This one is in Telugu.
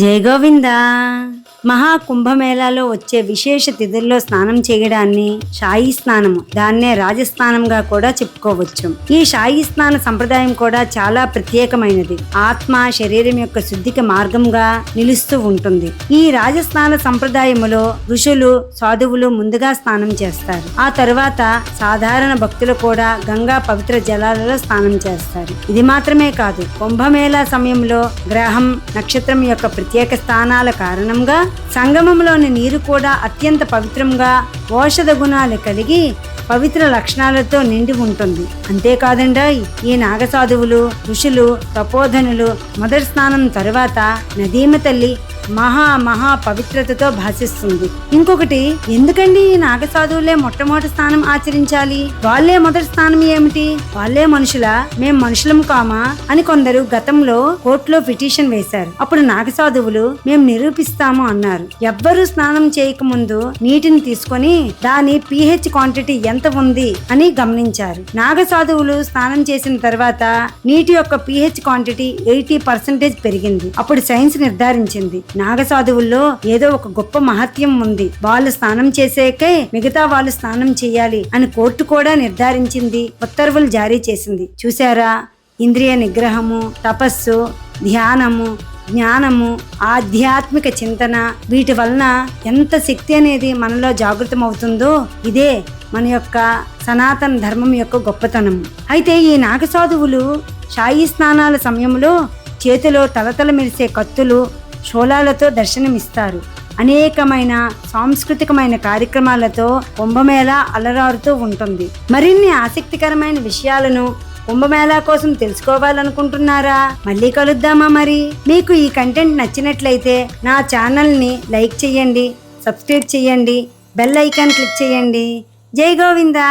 జయ గోవిందా. మహాకుంభమేళాలో వచ్చే విశేష తిథుల్లో స్నానం చేయడాన్ని షాయి స్నానము. దాన్నే రాజస్నానంగా కూడా చెప్పుకోవచ్చు. ఈ షాయి స్నాన సంప్రదాయం కూడా చాలా ప్రత్యేకమైనది. ఆత్మ శరీరం యొక్క శుద్ధికి మార్గంగా నిలుస్తూ ఉంటుంది. ఈ రాజస్నాన సంప్రదాయములో ఋషులు సాధువులు ముందుగా స్నానం చేస్తారు. ఆ తరువాత సాధారణ భక్తులు కూడా గంగా పవిత్ర జలాలలో స్నానం చేస్తారు. ఇది మాత్రమే కాదు కుంభమేళా సమయంలో గ్రహం నక్షత్రం యొక్క ప్రత్యేక స్థానాల కారణంగా సంగమంలోని నీరు కూడా అత్యంత పవిత్రంగా ఔషధ గుణాలు కలిగి పవిత్ర లక్షణాలతో నిండి ఉంటుంది. అంతేకాదండి ఈ నాగసాధువులు ఋషులు తపోధనులు మొదటి స్నానం తరువాత నదీమ తల్లి మహా మహా పవిత్రతతో భాషిస్తుంది. ఇంకొకటి ఎందుకండి ఈ నాగసాధువులే మొట్టమొదటి స్థానం ఆచరించాలి? వాళ్ళే మొదటి స్థానం ఏమిటి? వాళ్ళే మనుషులా? మేం మనుషులం కామా? అని కొందరు గతంలో కోర్టులో పిటిషన్ వేశారు. అప్పుడు నాగసాధువులు మేము నిరూపిస్తాము అన్నారు. ఎవ్వరూ స్నానం చేయకముందు నీటిని తీసుకొని దాని పిహెచ్ క్వాంటిటీ ఎంత ఉంది అని గమనించారు. నాగసాధువులు స్నానం చేసిన తర్వాత నీటి యొక్క పిహెచ్ క్వాంటిటీ ఎయిటీ పర్సెంటేజ్ పెరిగింది. అప్పుడు సైన్స్ నిర్ధారించింది. నాగసాధువుల్లో ఏదో ఒక గొప్ప మహత్యం ఉంది. వాళ్ళు స్నానం చేసేకే మిగతా వాళ్ళు స్నానం చేయాలి అని కోర్టు కూడా నిర్ధారించింది. ఉత్తర్వులు జారీ చేసింది. చూసారా ఇంద్రియ నిగ్రహము తపస్సు ధ్యానము జ్ఞానము ఆధ్యాత్మిక చింతన వీటి వలన ఎంత శక్తి అనేది మనలో జాగృతం అవుతుందో ఇదే మన యొక్క సనాతన ధర్మం యొక్క గొప్పతనం అయితే ఈ నాగసాధువులు షాయి స్నానాల సమయంలో చేతిలో తలతల మెరిసే కత్తులు షోలాలతో దర్శనమిస్తారు. అనేకమైన సాంస్కృతికమైన కార్యక్రమాలతో కుంభమేళ అలరారుతూ ఉంటుంది. మరిన్ని ఆసక్తికరమైన విషయాలను కుంభమేళా కోసం తెలుసుకోవాలనుకుంటున్నారా? మళ్ళీ కలుద్దామా మరి? మీకు ఈ కంటెంట్ నచ్చినట్లయితే నా ఛానల్ని లైక్ చేయండి సబ్స్క్రైబ్ చేయండి బెల్ ఐకాన్ క్లిక్ చేయండి. జై గోవిందా!